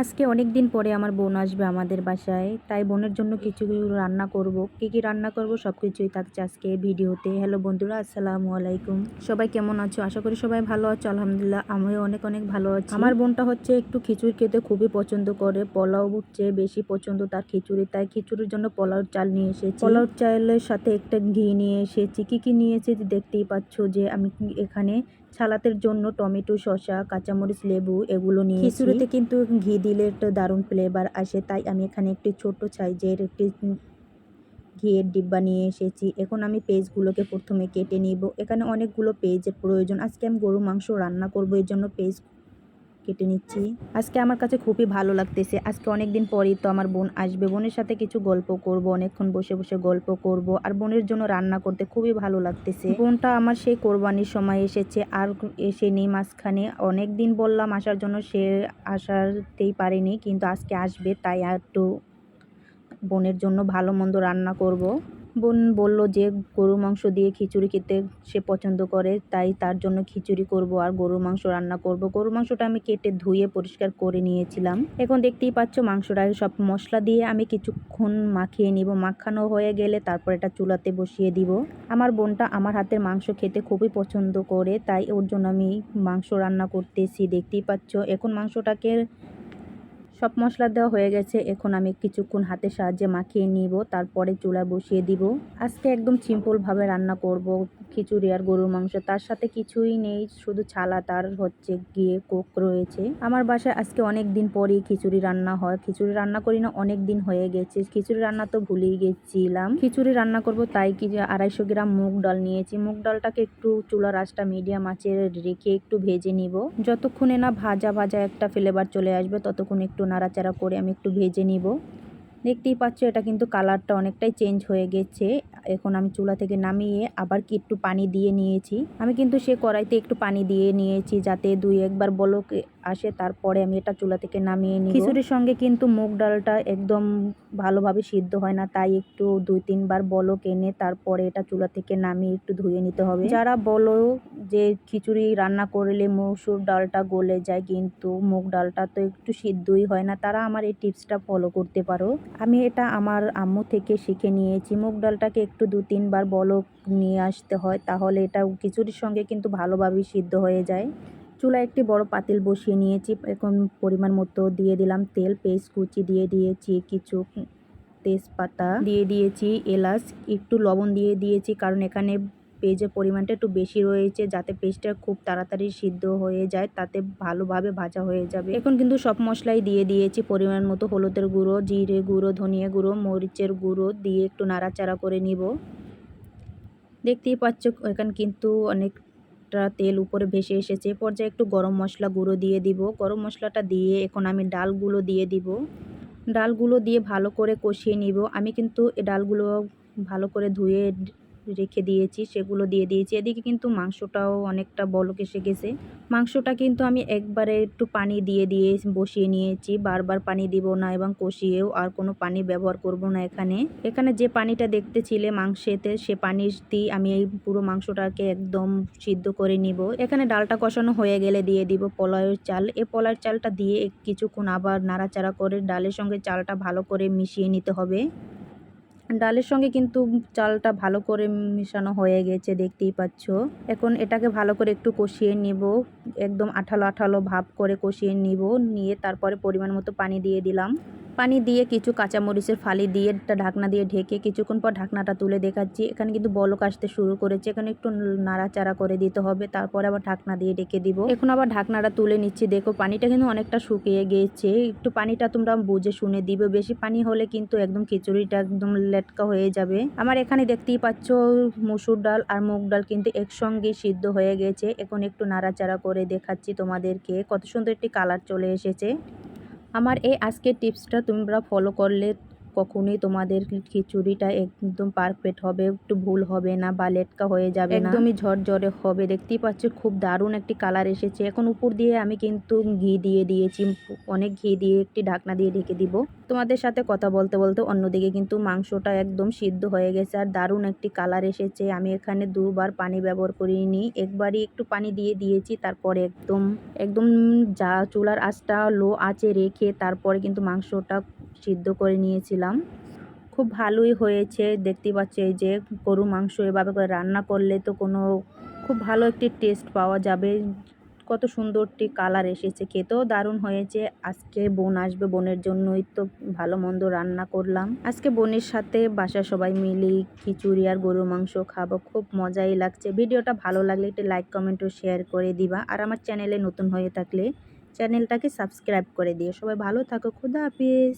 আজকে অনেক দিন পরে আমার বোন আসবে আমাদের বাসায়, তাই বোনের জন্য কিছু কিছু রান্না করব। কি কি রান্না করব সব কিছুই থাকছে আজকে ভিডিওতে। হ্যালো বন্ধুরা, আসসালামু আলাইকুম। সবাই কেমন আছো? আশা করি সবাই ভালো আছো, আলহামদুলিল্লাহ আমিও অনেক অনেক ভালো আছি। আমার বোনটা হচ্ছে একটু খিচুড়ি খেতে খুবই পছন্দ করে, পোলাও চেয়ে বেশি পছন্দ তার খিচুড়ি, তাই খিচুড়ির জন্য পোলাও চাল নিয়ে এসেছি। পোলাও চালের সাথে একটা ঘি নিয়ে এসেছি। কি কি নিয়েছি দেখতেই পাচ্ছ যে আমি এখানে সালাতের জন্য টমেটো, শসা, কাঁচামরিচ, লেবু এগুলো নিয়ে খিচুড়িতে কিন্তু ঘি দিলে একটা দারুণ ফ্লেভার আসে, তাই আমি এখানে একটি ছোট সাইজের একটি ঘিয়ের ডিব্বা নিয়ে এসেছি। এখন আমি পেজগুলোকে প্রথমে কেটে নিব। এখানে অনেকগুলো পেজের প্রয়োজন। আজকে আমি গরু মাংস রান্না করব এর জন্য পেজ কেটে নিচ্ছি। আজকে আমার কাছে খুবই ভালো লাগতেছে। আজকে অনেক দিন পরেই তো আমার বোন আসবে। বোনের সাথে কিছু গল্প করব, অনেকক্ষণ বসে বসে গল্প করব আর বোনের জন্য রান্না করতে খুবই ভালো লাগতেছে। বোনটা আমার সেই কোরবানির সময় এসেছে আর এসে নেই মাঝখানে। অনেক দিন বললাম আসার জন্য সে আসাতেই পারেনি, কিন্তু আজকে আসবে, তাই একটু বোনের জন্য ভালো মন্দ রান্না করব। বোন বলল যে গরু মাংস দিয়ে খিচুড়ি খেতে সে পছন্দ করে, তাই তার জন্য খিচুড়ি করব আর গরু মাংস রান্না করব। গরু মাংসটা আমি কেটে ধুয়ে পরিষ্কার করে নিয়েছিলাম। এখন দেখতেই পাচ্ছ মাংসটা সব মশলা দিয়ে আমি কিছুক্ষণ মাখিয়ে নিব। মাখানো হয়ে গেলে তারপর এটা চুলাতে বসিয়ে দিব। আমার বোনটা আমার হাতের মাংস খেতে খুবই পছন্দ করে, তাই ওর জন্য আমি মাংস রান্না করতেছি। দেখতেই পাচ্ছ, এখন মাংসটাকে সব মশলা দেওয়া হয়ে গেছে। এখন আমি কিছুক্ষণ হাতের সাহায্যে মাখিয়ে নিব, তারপরে চুলা বসিয়ে দিব। আজকে একদম সিম্পলভাবে রান্না করব। খিচুড়ি আর গরুর মাংস, তার সাথে কিছুই নেই, শুধু ছালা তার হচ্ছে গিয়ে কোক রয়েছে। আমার বাসায় আজকে অনেক দিন পরেই খিচুড়ি রান্না হয়। খিচুড়ি রান্না করি না, অনেক দিন হয়ে গেছে। খিচুড়ি রান্না তো ভুলেই গেছিলাম। খিচুড়ি রান্না করব তাই কি আড়াইশো গ্রাম মুগ ডাল নিয়েছি। মুগ ডালটাকে একটু চুলার আঁচটা মিডিয়াম আঁচে রেখে একটু ভেজে নিব। যতক্ষণে না ভাজা ভাজা একটা ফ্লেভার চলে আসবে, ততক্ষণ একটু নাড়াচাড়া করে আমি একটু ভেজে নিব। দেখতেই পাচ্ছ, এটা কিন্তু কালারটা অনেকটাই চেঞ্জ হয়ে গেছে। এখন আমি চুলা থেকে নামিয়ে আবার কি একটু পানি দিয়ে নিয়েছি। আমি কিন্তু সে কড়াইতে একটু পানি দিয়ে নিয়েছি যাতে দুই একবার বলক আসে, তারপরে আমি এটা চুলা থেকে নামিয়ে নিই খিচুড়ির সঙ্গে কিন্তু মুগ ডালটা একদম ভালোভাবে সিদ্ধ হয় না, তাই একটু দুই তিনবার বলক এনে তারপরে এটা চুলা থেকে নামিয়ে একটু ধুয়ে নিতে হবে। যারা বলো যে খিচুড়ি রান্না করলে মসুর ডালটা গলে যায়, কিন্তু মুগ ডালটা তো একটু সিদ্ধই হয় না, তারা আমার এই টিপসটা ফলো করতে পারো। আমি এটা আমার আম্মু থেকে শিখে নিয়েছি, মুগ ডালটাকে একটু দু তিনবার বলক নিয়ে আসতে হয়, তাহলে এটা খিচুড়ির সঙ্গে কিন্তু ভালোভাবেই সিদ্ধ হয়ে যায়। চুলা একটি বড় পাতিল বসিয়ে নিয়েছি, এখন পরিমাণ মতো দিয়ে দিলাম তেল, পেস্ট, কুচি দিয়ে দিয়েছি কিছু তেজপাতা, দিয়ে দিয়েছি এলাচ, একটু লবণ দিয়ে দিয়েছি, কারণ এখানে পেঁয়াজের পরিমাণটা একটু বেশি রয়েছে যাতে পেস্টটা খুব তাড়াতাড়ি সিদ্ধ হয়ে যায়, তাতে ভালোভাবে ভাজা হয়ে যাবে। এখন কিন্তু সব মশলাই দিয়ে দিয়েছি পরিমাণ মতো হলুদের গুঁড়ো, জিরে গুঁড়ো, ধনিয়া গুঁড়ো, মরিচের গুঁড়ো দিয়ে একটু নাড়াচাড়া করে নিব। দেখতেই পাচ্ছ, এখানে কিন্তু অনেকটা তেল উপরে ভেসে এসেছে। পর্যায়ে একটু গরম মশলা গুঁড়ো দিয়ে দিব। গরম মশলাটা দিয়ে এখন আমি ডালগুলো দিয়ে দিব। ডালগুলো দিয়ে ভালো করে কষিয়ে নিব। আমি কিন্তু এই ডালগুলো ভালো করে ধুয়ে রেখে দিয়েছি, সেগুলো দিয়ে দিয়েছি। এদিকে কিন্তু মাংসটাও অনেকটা বলক এসে গেছে। মাংসটা কিন্তু আমি একবারে একটু পানি দিয়ে দিয়ে বসিয়ে নিয়েছি। বারবার পানি দিব না এবং কষিয়েও আর কোনো পানি ব্যবহার করব না এখানে। এখানে যে পানিটা দেখতেছিলে মাংসেতে, সে পানি দিয়ে আমি এই পুরো মাংসটাকে একদম সিদ্ধ করে নিব। এখানে ডালটা কষানো হয়ে গেলে দিয়ে দিব পলায়ের চাল। এ পলায়ের চালটা দিয়ে কিছুক্ষণ আবার নাড়াচাড়া করে ডালের সঙ্গে চালটা ভালো করে মিশিয়ে নিতে হবে। ডালের সঙ্গে কিন্তু চালটা ভালো করে মিশানো হয়ে গেছে, দেখতেই পাচ্ছ। এখন এটাকে ভালো করে একটু কষিয়ে নিব, একদম আঠালো আঠালো ভাব করে কষিয়ে নিব, নিয়ে তারপরে পরিমাণ মতো পানি দিয়ে দিলাম। পানি দিয়ে কিছু কাঁচামরিচের ফালি দিয়ে একটা ঢাকনা দিয়ে ঢেকে কিছুক্ষণ পর ঢাকনাটা তুলে দেখাচ্ছি। এখানে কিন্তু বলক আসতে শুরু করেছে। এখানে একটু নাড়াচাড়া করে দিতে হবে। তারপরে আবার ঢাকনা দিয়ে ঢেকে দিব। এখন আবার ঢাকনাটা তুলে নিচ্ছি। দেখো, পানিটা কিন্তু অনেকটা শুকিয়ে গিয়েছে একটু পানিটা তোমরা বুঝে শুনে দিবে। বেশি পানি হলে কিন্তু একদম খিচুড়িটা একদম লেটকা হয়ে যাবে। আমার এখানে দেখতেই পাচ্ছ, মুসুর ডাল আর মুগ ডাল কিন্তু একসঙ্গে সিদ্ধ হয়ে গেছে। এখন একটু নাড়াচাড়া করে দেখাচ্ছি তোমাদেরকে। কত সুন্দর একটি কালার চলে এসেছে। আমার এই আজকের টিপসটা তোমরা ফলো করলে কখনোই তোমাদের খিচুড়িটা একদম পারফেক্ট হবে, একটু ভুল হবে না, বা লেটকা হয়ে যাবে না। একদমই ঝরঝরে হবে, দেখতেই পাচ্ছ খুব দারুণ একটি কালার এসেছে। এখন উপর দিয়ে আমি কিন্তু ঘি দিয়ে দিয়েছি, অনেক ঘি দিয়ে একটি ঢাকনা দিয়ে ঢেকে দিব। তোমাদের সাথে কথা বলতে বলতে অন্যদিকে কিন্তু মাংসটা একদম সিদ্ধ হয়ে গেছে আর দারুণ একটি কালার এসেছে। আমি এখানে দুবার পানি ব্যবহার করিনি, একবারই একটু পানি দিয়ে দিয়েছি, তারপরে একদম একদম যা চুলার আঁচটা লো আঁচে রেখে তারপরে কিন্তু মাংসটা সিদ্ধ করে নিয়েছিলাম খুব ভালোই হয়েছে দেখতে পাচ্ছি এই যে গরু মাংস এভাবে করে রান্না করলে তো কোনো খুব ভালো একটি টেস্ট পাওয়া যাবে। কত সুন্দরটি কালার এসেছে, খেতেও দারুণ হয়েছে। আজকে বোন আসবে, বোনের জন্যই তো ভালো মন্দ রান্না করলাম। আজকে বোনের সাথে বাসা সবাই মিলে খিচুড়ি আর গরু মাংস খাব, খুব মজাই লাগছে। ভিডিওটা ভালো লাগলে একটি লাইক কমেন্ট ও শেয়ার করে দিবা। আর আমার চ্যানেলে নতুন হয়ে থাকলে চ্যানেলটাকে সাবস্ক্রাইব করে দিও। সবাই ভালো থাকো, খুদা হাফিজ।